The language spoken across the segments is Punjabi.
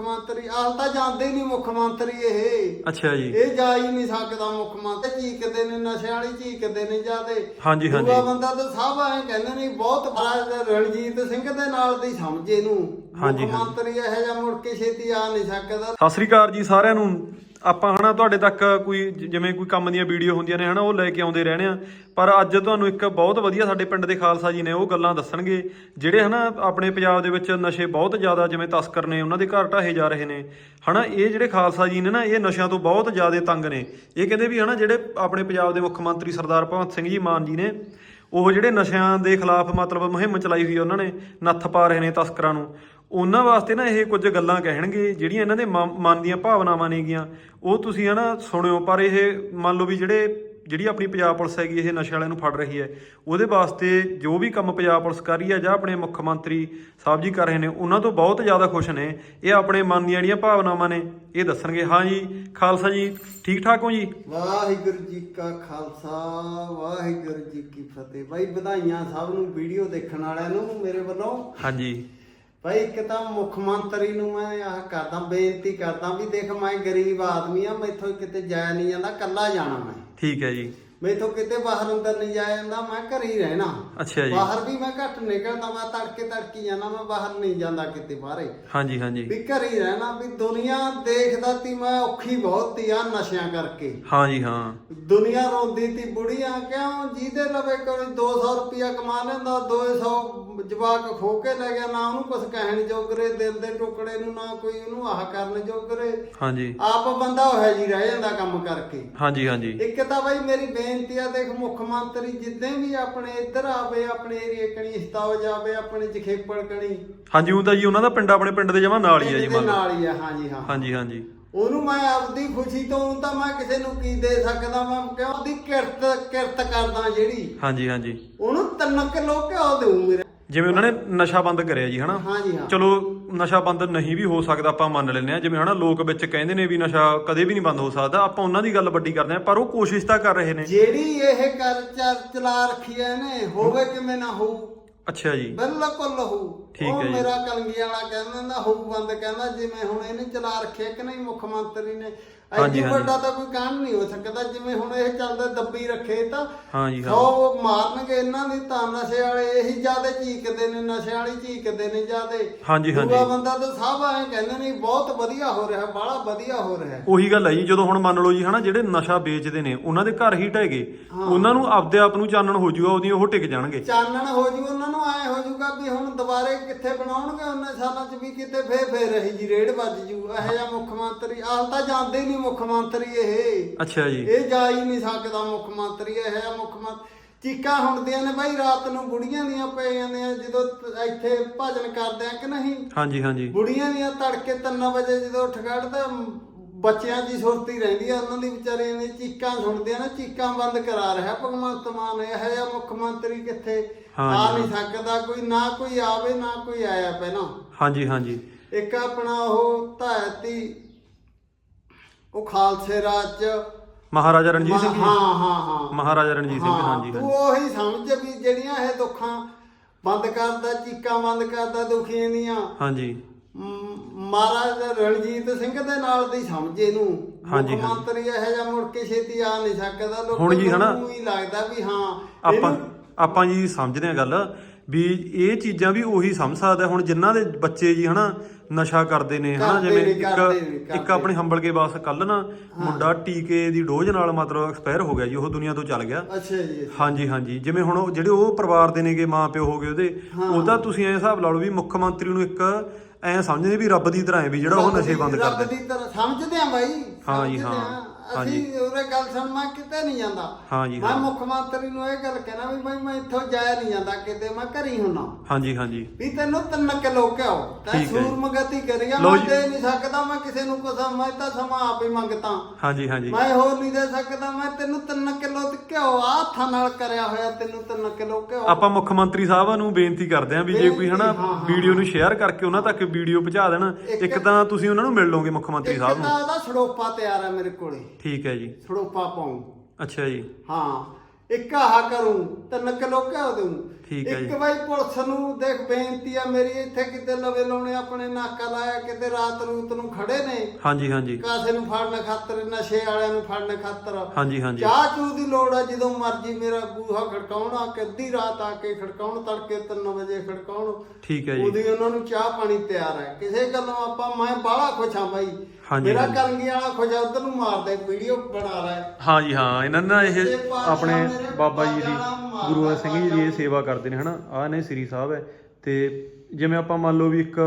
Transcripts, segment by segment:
ਮੰਤਰੀ ਆਲ ਤਾਂ ਜਾਂਦੇ ਨਹੀਂ ਮੁੱਖ ਮੰਤਰੀ ਇਹ। ਅੱਛਾ ਜੀ। ਇਹ ਜਾ ਹੀ ਨਹੀਂ ਸਕਦਾ ਮੁੱਖ ਮੰਤਰੀ ਚੀਕਦੇ ਨੇ ਨਸ਼ੇ ਵਾਲੀ ਚੀਕਦੇ ਨੇ ਜਿਆਦੇ। ਹਾਂਜੀ, ਹਾਂਜੀ। ਦੂਆ ਬੰਦਾ ਤਾਂ ਸਭ ਐ ਕਹਿੰਦੇ ਨੇ ਬਹੁਤ ਬੜਾ ਰਣਜੀਤ ਸਿੰਘ ਦੇ ਨਾਲ ਦੀ ਸਮਝੇ ਹਾਂਜੀ, ਮੁੱਖ। ਮੰਤਰੀ ਇਹੋ ਜਿਹਾ ਮੁੜ ਕੇ ਛੇਤੀ ਆ ਨਹੀਂ ਸਕਦਾ। ਸਤਿ ਸ੍ਰੀ ਅਕਾਲ ਜੀ ਸਾਰਿਆਂ ਨੂੰ। ਆਪਾਂ ਹਨਾ ਤੁਹਾਡੇ ਤੱਕ ਕੋਈ ਜਿਵੇਂ ਕੋਈ ਕੰਮ ਦੀਆਂ ਵੀਡੀਓ ਹੁੰਦੀਆਂ ਨੇ ਹਨਾ, ਉਹ ਲੈ ਕੇ ਆਉਂਦੇ ਰਹਿਣੇ ਆ। ਪਰ ਅੱਜ ਤੁਹਾਨੂੰ ਇੱਕ ਬਹੁਤ ਵਧੀਆ ਸਾਡੇ ਪਿੰਡ ਦੇ ਖਾਲਸਾ ਜੀ ਨੇ ਉਹ ਗੱਲਾਂ ਦੱਸਣਗੇ, ਜਿਹੜੇ ਹਨਾ ਆਪਣੇ ਪੰਜਾਬ ਦੇ ਵਿੱਚ ਨਸ਼ੇ ਬਹੁਤ ਜ਼ਿਆਦਾ, ਜਿਵੇਂ ਤਸਕਰ ਨੇ, ਉਹਨਾਂ ਦੇ ਘਰ ਢਾਹੇ ਜਾ ਰਹੇ ਨੇ। ਹਨਾ, ਇਹ ਜਿਹੜੇ ਖਾਲਸਾ ਜੀ ਨੇ ਨਾ, ਇਹ ਨਸ਼ਿਆਂ ਤੋਂ ਬਹੁਤ ਜ਼ਿਆਦਾ ਤੰਗ ਨੇ। ਇਹ ਕਹਿੰਦੇ ਵੀ ਹਨਾ, ਜਿਹੜੇ ਆਪਣੇ ਪੰਜਾਬ ਦੇ ਮੁੱਖ ਮੰਤਰੀ ਸਰਦਾਰ ਭਗਵੰਤ ਸਿੰਘ ਜੀ ਮਾਨ ਜੀ ਨੇ, ਉਹ ਜਿਹੜੇ ਨਸ਼ਿਆਂ ਦੇ ਖਿਲਾਫ ਮਤਲਬ ਮੁਹਿੰਮ ਚਲਾਈ ਹੋਈ ਆ ਉਹਨਾਂ ਨੇ, ਨੱਥ ਪਾ ਰਹੇ ਨੇ ਤਸਕਰਾਂ ਨੂੰ। ਉਹਨਾਂ ਵਾਸਤੇ ਨਾ ਇਹ ਕੁਝ ਗੱਲਾਂ ਕਹਿਣਗੇ ਜਿਹੜੀਆਂ ਇਹਨਾਂ ਦੇ ਮਨ ਦੀਆਂ ਭਾਵਨਾਵਾਂ ਨੇਗੀਆਂ। ਉਹ ਤੁਸੀਂ ਹਨਾ ਸੁਣਿਓ ਪਰ ਇਹ ਮੰਨ ਲਓ ਵੀ ਜਿਹੜੇ ਜਿਹੜੀ ਆਪਣੀ ਪੰਜਾਬ ਪੁਲਿਸ ਹੈਗੀ ਇਹ ਨਸ਼ੇ ਵਾਲਿਆਂ ਨੂੰ ਫੜ ਰਹੀ ਹੈ। ਉਹਦੇ ਵਾਸਤੇ ਜੋ ਵੀ ਕੰਮ ਪੰਜਾਬ ਪੁਲਿਸ ਕਰ ਰਹੀ ਹੈ ਜਾਂ ਆਪਣੇ ਮੁੱਖ ਮੰਤਰੀ ਸਾਹਿਬ ਜੀ ਕਰ ਰਹੇ ਨੇ ਉਹਨਾਂ ਤੋਂ ਬਹੁਤ ਜ਼ਿਆਦਾ ਖੁਸ਼ ਨੇ। ਇਹ ਆਪਣੇ ਮਨ ਦੀਆਂ ਜਿਹੜੀਆਂ ਭਾਵਨਾਵਾਂ ਨੇ ਇਹ ਦੱਸਣਗੇ। ਹਾਂ ਜੀ ਖਾਲਸਾ ਜੀ ਠੀਕ ਠਾਕ ਹੋ ਜੀ? ਵਾਹਿਗੁਰੂ ਜੀ ਕਾ ਖਾਲਸਾ ਵਾਹਿਗੁਰੂ ਜੀ ਕੀ ਫਤਿਹ। ਬਾਈ ਵਧਾਈਆਂ ਸਭ ਨੂੰ ਵੀਡੀਓ ਦੇਖਣ ਵਾਲਿਆਂ ਨੂੰ ਮੇਰੇ ਵੱਲੋਂ। ਹਾਂਜੀ ਭਾਈ ਇੱਕ ਤਾਂ ਮੁੱਖ ਮੰਤਰੀ ਨੂੰ ਮੈਂ ਆਹ ਕਰਦਾ, ਬੇਨਤੀ ਕਰਦਾ ਵੀ ਦੇਖ ਮੈਂ ਗਰੀਬ ਆਦਮੀ ਆ, ਮੈਥੋਂ ਕਿਤੇ ਜਾਇਆ ਨਹੀਂ ਜਾਂਦਾ ਕੱਲਾ ਜਾਣਾ ਮੈਂ। ਠੀਕ ਹੈ ਜੀ। ਮੈਥੋਂ ਕਿਤੇ ਬਾਹਰ ਅੰਦਰ ਨਹੀਂ ਜਾਇਆ ਜਾਂਦਾ ਮੈਂ ਘਰੇ ਹੀ ਰਹਿਣਾ। ਅੱਛਾ ਜੀ। ਬਾਹਰ ਵੀ ਮੈਂ ਘੱਟ ਨਿਕਲਦਾ ਮੈਂ ਤੜਕੇ ਤੜਕੀ ਜਾਂਦਾ ਮੈਂ ਬਾਹਰ ਨਹੀਂ ਜਾਂਦਾ ਕਿਤੇ ਬਾਹਰੇ। ਹਾਂਜੀ ਹਾਂਜੀ। ਵੀ ਘਰੇ ਹੀ ਰਹਿਣਾ ਵੀ ਦੁਨੀਆ ਦੇਖਦਾ ਤੀ ਮੈਂ ਔਖੀ ਬਹੁਤ ਤੀ ਆ ਨਸ਼ਿਆਂ ਕਰਕੇ। ਹਾਂਜੀ ਹਾਂ। ਦੁਨੀਆ ਰੋਂਦੀ ਤੀ ਬੁੜੀਆਂ ਕਿਉਂ ਜਿਹਦੇ ਲਵੇ ਕੋਈ 200 ਰੁਪਿਆ ਕਮਾ ਲੈਂਦਾ 200 ਜਵਾਕ ਖੋ ਕੇ ਲੈ ਗਿਆ ਨਾ ਉਹਨੂੰ ਕੁਝ ਕਹਿਣ ਜੋਗਰੇ ਦਿਲ ਦੇ ਟੁਕੜੇ ਨੂੰ ਨਾ ਕੋਈ ਉਹਨੂੰ ਆਹ ਕਰਨ ਜੋਗਰੇ। ਹਾਂਜੀ। ਆਪ ਬੰਦਾ ਉਹ ਜੀ ਰਹਿ ਜਾਂਦਾ ਕੰਮ ਕਰਕੇ। ਹਾਂਜੀ ਹਾਂਜੀ। ਇੱਕ ਤਾਂ ਬਾਈ ਮੇਰੀ ਬੇਨਤੀ ਆ ਦੇਖ ਮੁੱਖ ਮੰਤਰੀ ਜਿੱਦਾਂ ਵੀ ਆਪਣੇ ਇੱਧਰ ਆਵੇ ਆਪਣੇ ਏਰੀਏ ਕਣੀ ਇਸਤਾਓ ਜਾਵੇ ਆਪਣੇ ਜਖੇਪੜ ਕਣੀ। ਹਾਂਜੀ ਉਹ ਤਾਂ ਜੀ ਉਹਨਾਂ ਦਾ ਪਿੰਡ ਆਪਣੇ ਪਿੰਡ ਦੇ ਜਮਾ ਨਾਲ ਹੀ ਹੈ ਜੀ ਇਹਦੇ ਮੰਨ ਲਓ। ਨਾਲ ਹੀ ਆ ਹਾਂਜੀ ਹਾਂ। ਹਾਂਜੀ ਹਾਂਜੀ। ਉਹਨੂੰ ਮੈਂ ਆਪਦੀ ਖੁਸ਼ੀ ਤੋਂ ਊਂ ਤਾਂ ਮੈਂ ਕਿਸੇ ਨੂੰ ਕੀ ਦੇ ਸਕਦਾ ਮੈਂ ਕਿਉਂ ਉਹਦੀ ਕਿਰਤ ਕਿਰਤ ਕਰਦਾ ਜਿਹੜੀ। ਹਾਂਜੀ ਹਾਂਜੀ। ਉਹਨੂੰ ਤਿੰਨ ਕਿਲੋ ਘਿਓ ਦੇਉ ਮੇਰੇ। ਜਿਵੇਂ ਉਹਨਾਂ ਨੇ ਨਸ਼ਾ ਬੰਦ ਕਰਿਆ ਜੀ ਹਨਾ? ਹਾਂ ਚਲੋ ਨਸ਼ਾ ਬੰਦ ਨਹੀਂ ਵੀ ਹੋ ਸਕਦਾ ਆਪਾਂ ਮੰਨ ਲੈਂਦੇ ਆ ਜਿਵੇਂ ਹਨਾ ਲੋਕ ਵਿੱਚ ਕਹਿੰਦੇ ਨੇ ਵੀ ਨਸ਼ਾ ਕਦੇ ਵੀ ਨਹੀਂ ਬੰਦ ਹੋ ਸਕਦਾ। ਆਪਾਂ ਉਹਨਾਂ ਦੀ ਗੱਲ ਵੱਡੀ ਕਰਦੇ ਆ ਪਰ ਉਹ ਕੋਸ਼ਿਸ਼ ਤਾਂ ਕਰ ਰਹੇ ਨੇ। ਜਿਹੜੀ ਇਹ ਕਰ ਚਲ ਚਲਾ ਰੱਖੀ ਐ ਨੇ ਹੋਵੇ ਕਿਵੇਂ ਨਾ ਹੋਊ ਅੱਛਾ ਜੀ। ਬਿਲਕੁਲ ਹੋਊ ਠੀਕ ਉਹ ਹੈ ਜੀ। ਮੇਰਾ ਕਲੰਗੀ ਵਾਲਾ ਕਹਿੰਦਾ ਨਾ ਹੋਊ ਬੰਦ ਕਹਿੰਦਾ ਜਿਵੇਂ ਹੁਣ ਇਹਨੇ ਚਲਾ ਰੱਖਿਆ ਕਿ ਨਹੀਂ ਮੁੱਖ ਮੰਤਰੀ ਨੇ? ਐਡੀ। ਵੱਡਾ ਤਾਂ ਕੋਈ ਕਾਂਡ ਨਹੀਂ ਹੋ ਸਕਦਾ ਜਿਵੇਂ ਹੁਣ ਇਹ ਚੱਲਦਾ ਦੱਬੀ ਰੱਖੇ ਤਾਂ। ਹਾਂਜੀ ਹਾਂ। ਸੌ ਮਾਰਨਗੇ ਇਹਨਾਂ ਦੀ ਤਾਂ ਨਸ਼ੇ ਵਾਲੇ ਇਹੀ ਜਿਆਦੇ ਚੀਕਦੇ ਨੇ ਨਸ਼ੇ ਵਾਲੀ ਚੀਕਦੇ ਨੇ ਜਿਆਦੇ। ਹਾਂਜੀ, ਹਾਂਜੀ। ਦੂਆ ਬੰਦਾ ਤਾਂ ਸਭ ਐ ਕਹਿੰਦੇ ਨੇ ਬਹੁਤ ਵਧੀਆ ਹੋ ਰਿਹਾ ਬਾਹਲਾ ਵਧੀਆ ਹੋ ਰਿਹਾ। ਉਹੀ ਗੱਲ ਹੈ ਜੀ ਜਦੋਂ ਹੁਣ ਮੰਨ ਲਓ ਜੀ ਹਨਾ ਜਿਹੜੇ ਨਸ਼ਾ ਵੇਚਦੇ ਨੇ ਉਹਨਾਂ ਦੇ ਘਰ ਹੀ ਢਹਿ ਗਏ ਉਹਨਾਂ ਨੂੰ ਆਪਦੇ ਆਪ ਨੂੰ ਚਾਨਣ ਹੋ ਜਾਊਗਾ ਉਹਦੀ ਉਹ ਟਿਕ ਜਾਣਗੇ। ਚਾਨਣ ਹੋ ਜੂ ਉਹਨਾਂ ਨੂੰ ਐ ਹੋ ਜੂਗਾ ਵੀ ਹੁਣ ਦੁਬਾਰੇ ਕਿੱਥੇ ਬਣਾਉਣਗੇ ਉਹਨਾਂ ਸਾਲਾਂ ਚ ਵੀ ਕਿਤੇ ਫੇਰ ਫੇਰ ਰਹੀ ਜੀ ਰੇਡ ਵੱਜ ਜੂ ਇਹੋ ਜਿਹਾ ਮੁੱਖ ਮੰਤਰੀ ਆਲ ਤਾਂ ਜਾਂਦੇ ਨਹੀਂ ਮੁੱਖ ਮੰਤਰੀ ਇਹ। ਅੱਛਾ ਜੀ। ਇਹ ਜਾ ਹੀ ਨਹੀਂ ਸਕਦਾ ਮੁੱਖ ਮੰਤਰੀ ਇਹੋ ਜਿਹਾ ਮੁੱਖ ਮੰਤਰੀ ਚੀਕਾਂ ਹੁੰਦੀਆਂ ਨੇ ਬਾਈ ਰਾਤ ਨੂੰ ਬੁੜੀਆਂ ਦੀਆਂ ਪੈ ਜਾਂਦੀਆਂ ਜਦੋਂ ਇੱਥੇ ਭਜਨ ਕਰਦੇ ਆ ਕਿ ਨਹੀਂ? ਹਾਂਜੀ ਹਾਂਜੀ। ਬੁੜੀਆਂ ਦੀਆਂ ਤੜਕੇ 3 ਵਜੇ ਜਦੋਂ ਉੱਠ ਖੜਦਾ ਬੱਚਿਆਂ ਦੀ ਸੁਰਤੀ ਰਹਿੰਦੀ ਆ ਉਹਨਾਂ ਦੀ ਵਿਚਾਰੀਆਂ ਦੀ ਚੀਕਾਂ ਸੁਣਦੇ ਆ ਨਾ ਚੀਕਾਂ ਬੰਦ ਕਰਾ ਰਿਹਾ ਭਗਵੰਤ ਮਾਨ ਇਹੋ ਜਿਹਾ ਮੁੱਖ ਮੰਤਰੀ ਕਿੱਥੇ ਆ ਨਹੀਂ ਸਕਦਾ ਕੋਈ ਨਾ ਕੋਈ ਆਵੇ ਨਾ ਕੋਈ ਆਇਆ ਪਹਿਲਾਂ। ਹਾਂਜੀ ਹਾਂਜੀ। ਇੱਕ ਆਪਣਾ ਉਹ ਧਾਇਤੀ ਉਹ ਖਾਲਸੇ ਰਾਜ। ਚ ਮਹਾਰਾਜਾ ਰਣਜੀਤ ਸਿੰਘ ਹਾਂ ਹਾਂ ਹਾਂ। ਮਹਾਰਾਜਾ ਰਣਜੀਤ ਸਿੰਘ ਹਾਂਜੀ ਤੂੰ ਉਹੀ ਸਮਝ ਵੀ ਜਿਹੜੀਆਂ ਇਹ ਦੁੱਖਾਂ ਬੰਦ ਕਰਦਾ ਚੀਕਾਂ ਬੰਦ ਕਰਦਾ ਦੁਖੀਆਂ ਦੀਆਂ। ਹਾਂਜੀ। ਮਹਾਰਾਜ ਰਣਜੀਤ ਸਿੰਘ ਦੇ ਨਾਲ ਦੀ ਸਮਝੇ ਇਹਨੂੰ ਹਾਂਜੀ। ਮੰਤਰੀ ਇਹੋ ਜਿਹਾ ਮੁੜ ਕੇ ਛੇਤੀ ਆ ਨਹੀਂ ਸਕਦਾ। ਲੋਕਾਂ ਹੁਣ ਜੀ ਹਨਾ, ਨੂੰ ਹੀ ਲੱਗਦਾ ਵੀ ਹਾਂ ਆਪਾਂ ਆਪਾਂ ਜੀ ਸਮਝਦੇ ਆ ਗੱਲ ਵੀ ਇਹ ਚੀਜ਼ਾਂ ਵੀ ਉਹੀ ਸਮਝ ਸਕਦਾ। ਹੁਣ ਜਿਨ੍ਹਾਂ ਦੇ ਬੱਚੇ ਜੀ ਹਨਾ ਨਸ਼ਾ ਕਰਦੇ ਨੇ ਹਨਾ ਜਿਵੇਂ ਇੱਕ ਇੱਕ ਆਪਣੇ ਹੰਬਲ ਕੇ ਬਾਸ ਕੱਲ ਨਾ ਮੁੰਡਾ ਟੀਕੇ ਦੀ ਡੋਜ਼ ਨਾਲ ਮਤਲਬ ਐਕਸਪਾਇਰ ਹੋ ਗਿਆ ਜੀ ਉਹ ਦੁਨੀਆ ਤੋਂ ਚਲ ਗਿਆ। ਅੱਛਾ ਜੀ ਹਾਂਜੀ ਹਾਂਜੀ। ਜਿਵੇਂ ਹੁਣ ਜਿਹੜੇ ਉਹ ਪਰਿਵਾਰ ਦੇ ਨੇਗੇ ਮਾਂ ਪਿਓ ਹੋ ਗਏ ਉਹਦੇ ਉਹ ਤਾਂ ਤੁਸੀਂ ਐ ਹਿਸਾਬ ਲਾ ਲਓ ਵੀ ਮੁੱਖ ਮੰਤਰੀ ਨੂੰ ਇੱਕ ਐ ਸਮਝਦੇ ਵੀ ਰੱਬ ਦੀ ਤਰ੍ਹਾਂ ਹੈ ਵੀ ਜਿਹੜਾ ਉਹ ਰੱਬ ਨਸ਼ੇ ਬੰਦ ਰੱਬ ਕਰਦਾ ਦੀ ਤਰ੍ਹਾਂ ਸਮਝਦੇ ਆ ਬਾਈ ਹਾਂ ਜੀ, ਸਮਝਦੇ ਹਾਂ। ਹਾਂਜੀ। ਅਸੀਂ ਉਹਰੇ ਗੱਲ ਸੁਣ ਮੈਂ ਕਿਤੇ ਨਹੀਂ ਜਾਂਦਾ। ਮੈਂ ਹਾਂ। ਮੁੱਖ ਮੰਤਰੀ ਨੂੰ ਇਹ ਗੱਲ ਕਹਿਣਾ ਵੀ ਬਾਈ ਮੈਂ ਇੱਥੋਂ ਜਾਇਆ ਨਹੀਂ ਜਾਂਦਾ ਕਿਤੇ ਮੈਂ ਘਰੀ ਹੁੰਨਾ। ਹਾਂਜੀ ਹਾਂਜੀ। ਵੀ ਤੈਨੂੰ ਤਿੰਨ ਕਿਲੋ ਘਿਓ ਤਾਂ ਠੀਕ ਹੈ ਜੀ। ਸੂਰਮਗਤੀ ਕਰੀਆ ਲਓ ਮੈਂ ਜੀ। ਦੇ ਨਹੀਂ ਸਕਦਾ ਮੈਂ ਕਿਸੇ ਨੂੰ ਕੁਛ ਮੈਂ ਤਾਂ ਸਮਾਂ ਆਪ ਹੀ ਮੰਗਤਾ। ਹਾਂਜੀ ਹਾਂਜੀ। ਮੈਂ ਹੋਰ ਨਹੀਂ ਦੇ ਸਕਦਾ ਮੈਂ ਤੈਨੂੰ ਤਿੰਨ ਕਿਲੋ ਤੇ ਘਿਓ ਆ ਹੱਥਾਂ ਨਾਲ ਕਰਿਆ ਹੋਇਆ ਤੈਨੂੰ ਤਿੰਨ ਕਿਲੋ ਘਿਓ। ਆਪਾਂ ਮੁੱਖ ਮੰਤਰੀ ਸਾਹਿਬਾਂ ਨੂੰ ਬੇਨਤੀ ਕਰਦੇ ਆਂ ਵੀ ਜੇ ਕੋਈ ਹਨਾ ਬੇਨਤੀ, ਹਾਂ, ਹਾਂ, ਵੀਡੀਓ ਨੂੰ ਸ਼ੇਅਰ ਕਰਕੇ ਉਹਨਾਂ ਤੱਕ ਵੀਡੀਓ ਪਹੁੰਚਾ ਦੇਣ ਇੱਕ- ਇੱਕ ਤਾਂ ਤੁਸੀਂ ਉਹਨਾਂ ਨੂੰ ਮਿਲ ਲਓਗੇ ਮੁੱਖ ਮੰਤਰੀ ਇੱਕ ਸਾਹਿਬ ਨੂੰ। ਤਾਂ ਉਹਦਾ ਸੜੋਪਾ ਤਿਆਰ ਹੈ ਮੇਰੇ ਕੋਲੇ। ਠੀਕ ਹੈ ਜੀ। ਸੜੋਪਾ ਪਾਉਂ। ਅੱਛਾ ਜੀ। ਹਾਂ ਇੱਕ ਆਹ ਕਰੂੰ ਤਿੰਨ ਕਿਲੋ ਘਿਓ ਦੂੰ ਠੀਕ ਹੈ ਇੱਕ ਜੀ। ਵਾਰੀ ਪੁਲਿਸ ਨੂੰ ਦੇਖ ਬੇਨਤੀ ਆ ਮੇਰੀ ਇੱਥੇ ਕਿਤੇ ਲਵੇ ਲਾਉਣੇ ਆਪਣੇ ਨਾਕਾ ਲਾਇਆ ਕਿਤੇ ਰਾਤ ਰੂਤ ਨੂੰ ਖੜੇ ਨੇ। ਹਾਂਜੀ ਹਾਂਜੀ। ਕਾਸੇ ਨੂੰ ਫੜਨ ਖਾਤਰ ਨਸ਼ੇ ਵਾਲਿਆਂ ਨੂੰ ਫੜਨ ਖਾਤਰ। ਹਾਂਜੀ ਹਾਂਜੀ। ਚਾਹ ਚੂ ਦੀ ਲੋੜ ਆ ਜਦੋਂ ਮਰਜ਼ੀ ਮੇਰਾ ਬੂਹਾ ਖੜਕਾਉਣਾ ਕਿ ਅੱਧੀ ਰਾਤ ਆ ਕੇ ਖੜਕਾਉਣ ਤੜਕੇ 3 ਵਜੇ ਖੜਕਾਉਣ। ਠੀਕ ਹੈ ਜੀ। ਉਹਦੀ ਉਹਨਾਂ ਨੂੰ ਚਾਹ ਪਾਣੀ ਤਿਆਰ ਹੈ। ਕਿਸੇ ਗੱਲੋਂ ਆਪਾਂ ਮੈਂ ਬਾਹਲਾ ਖੁਸ਼ ਹਾਂ ਬਾਈ। ਹਾਂਜੀ, ਮੇਰਾ। ਕਰੰਗੀ ਵਾਲਾ ਆ ਉਧਰ ਨੂੰ ਮਾਰਦਾ ਵੀਡੀਓ ਬਣਾ ਰਿਹਾ ਹੈ। ਹਾਂਜੀ ਹਾਂ ਇਹਨਾਂ ਨੇ ਨਾ ਇਹ ਆਪਣੇ ਬਾਬਾ ਜੀ ਦੀ ਨਾਲ ਗੁਰੂ ਗੋਬਿੰਦ ਸਿੰਘ ਜੀ ਦੀ ਇਹ ਸੇਵਾ ਕਰਦੇ ਨੇ ਹਨਾ ਆਹ ਨੇ ਸ੍ਰੀ ਸਾਹਿਬ ਹੈ ਤੇ ਜਿਵੇਂ ਆਪਾਂ ਮੰਨ ਲਓ ਵੀ ਇੱਕ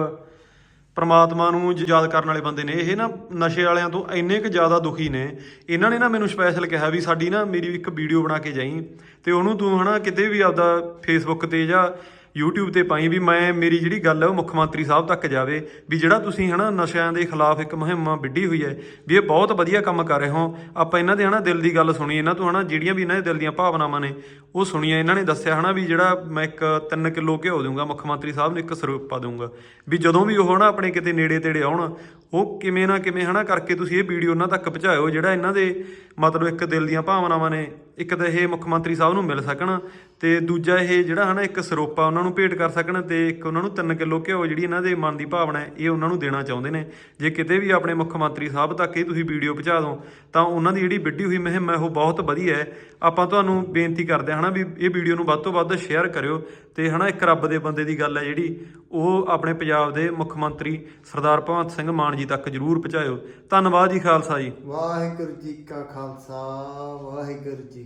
ਪ੍ਰਮਾਤਮਾ ਨੂੰ ਯਾਦ ਕਰਨ ਵਾਲੇ ਬੰਦੇ ਨੇ ਇਹ ਨਾ ਨਸ਼ੇ ਵਾਲਿਆਂ ਤੋਂ ਇੰਨੇ ਕੁ ਜ਼ਿਆਦਾ ਦੁਖੀ ਨੇ ਇਹਨਾਂ ਨੇ ਨਾ ਮੈਨੂੰ ਸਪੈਸ਼ਲ ਕਿਹਾ ਵੀ ਸਾਡੀ ਨਾ ਮੇਰੀ ਇੱਕ ਵੀਡੀਓ ਬਣਾ ਕੇ ਜਾਈ ਤੇ ਉਹਨੂੰ ਤੂੰ ਹਨਾ ਕਿਤੇ ਵੀ ਆਪਦਾ ਫੇਸਬੁੱਕ ਤੇ ਜਾਂ YouTube ਤੇ ਪਾਈ ਵੀ ਮੈਂ, ਮੇਰੀ ਜਿਹੜੀ ਗੱਲ ਹੈ ਉਹ ਮੁੱਖ ਮੰਤਰੀ ਸਾਹਿਬ ਤੱਕ ਜਾਵੇ ਵੀ ਜਿਹੜਾ ਤੁਸੀਂ ਹਨਾ ਨਸ਼ਿਆਂ ਦੇ ਖਿਲਾਫ ਇੱਕ ਮੁਹਿੰਮ ਵਿੱਢੀ ਹੋਈ ਹੈ, ਵੀ ਇਹ ਬਹੁਤ ਵਧੀਆ ਕੰਮ ਕਰ ਰਹੇ ਹੋ। ਆਪਾਂ ਇਹਨਾਂ ਦੇ ਹਨਾ ਦਿਲ ਦੀ ਗੱਲ ਸੁਣੀ, ਇਹਨਾਂ ਤੋਂ ਹਨਾ ਜਿਹੜੀਆਂ ਵੀ ਇਹਨਾਂ ਦੇ ਦਿਲ ਦੀਆਂ ਭਾਵਨਾਵਾਂ ਨੇ, ਉਹ ਸੁਣੀਆਂ। ਇਹਨਾਂ ਨੇ ਦੱਸਿਆ ਹਨਾ ਵੀ ਜਿਹੜਾ ਮੈਂ ਇੱਕ 3 ਕਿਲੋ ਘਿਓ ਦਊਂਗਾ, ਮੁੱਖ ਮੰਤਰੀ ਸਾਹਿਬ ਨੂੰ ਇੱਕ ਸਰੂਪ ਪਾ ਦਊਂਗਾ, ਵੀ ਜਦੋਂ ਵੀ ਉਹ ਹਨਾ ਆਪਣੇ ਕਿਤੇ ਨੇੜੇ ਤੇੜੇ ਆਉਣ, ਉਹ ਕਿਵੇਂ ਨਾ ਕਿਵੇਂ ਹਨਾ ਕਰਕੇ ਤੁਸੀਂ ਇਹ ਵੀਡੀਓ ਉਹਨਾਂ ਤੱਕ ਪਹੁੰਚਾਇਓ ਜਿਹੜਾ ਇਹਨਾਂ ਦੇ ਮਤਲਬ ਇੱਕ ਦਿਲ ਦੀਆਂ ਭਾਵਨਾਵਾਂ ਨੇ। ਇੱਕ ਤਾਂ ਇਹ ਮੁੱਖ ਮੰਤਰੀ ਸਾਹਿਬ ਨੂੰ ਮਿਲ ਸਕਣ ਤੇ ਦੂਜਾ ਇਹ ਜਿਹੜਾ ਹਨਾ ਇੱਕ ਸਰੋਪਾ ਉਹਨਾਂ ਨੂੰ ਭੇਟ ਕਰ ਸਕਣ ਤੇ ਇੱਕ ਉਹਨਾਂ ਨੂੰ 3 ਕਿਲੋ ਘਿਓ ਜਿਹੜੀ ਇਹਨਾਂ ਦੇ ਮਨ ਦੀ ਭਾਵਨਾ ਹੈ, ਇਹ ਉਹਨਾਂ ਨੂੰ ਦੇਣਾ ਚਾਹੁੰਦੇ ਨੇ। ਜੇ ਕਿਤੇ ਵੀ ਆਪਣੇ ਮੁੱਖ ਮੰਤਰੀ ਸਾਹਿਬ ਤੱਕ ਇਹ ਤੁਸੀਂ ਵੀਡੀਓ ਪਹੁੰਚਾ ਦਿਓ, ਤਾਂ ਉਹਨਾਂ ਦੀ ਜਿਹੜੀ ਵਿੱਢੀ ਹੋਈ ਮੁਹਿੰਮ ਹੈ, ਉਹ ਬਹੁਤ ਵਧੀਆ ਹੈ। ਆਪਾਂ ਤੁਹਾਨੂੰ ਬੇਨਤੀ ਕਰਦੇ ਹਾਂ ਹਨਾ ਵੀ ਇਹ ਵੀਡੀਓ ਨੂੰ ਵੱਧ ਤੋਂ ਵੱਧ ਸ਼ੇਅਰ ਕਰਿਓ ਤੇ ਹਨਾ ਇੱਕ ਰੱਬ ਦੇ ਬੰਦੇ ਦੀ ਗੱਲ ਹੈ ਜਿਹੜੀ, ਉਹ ਆਪਣੇ ਪੰਜਾਬ ਦੇ ਮੁੱਖ ਮੰਤਰੀ ਸਰਦਾਰ ਭਗਵੰਤ ਸਿੰਘ ਮਾਨ ਜੀ ਤੱਕ ਜਰੂਰ ਪਹੁੰਚਾਇਓ। ਧੰਨਵਾਦ ਜੀ ਖਾਲਸਾ ਜੀ। ਵਾਹਿਗੁਰੂ ਜੀ ਕਾ ਖਾਲਸਾ, ਵਾਹਿਗੁਰੂ ਜੀ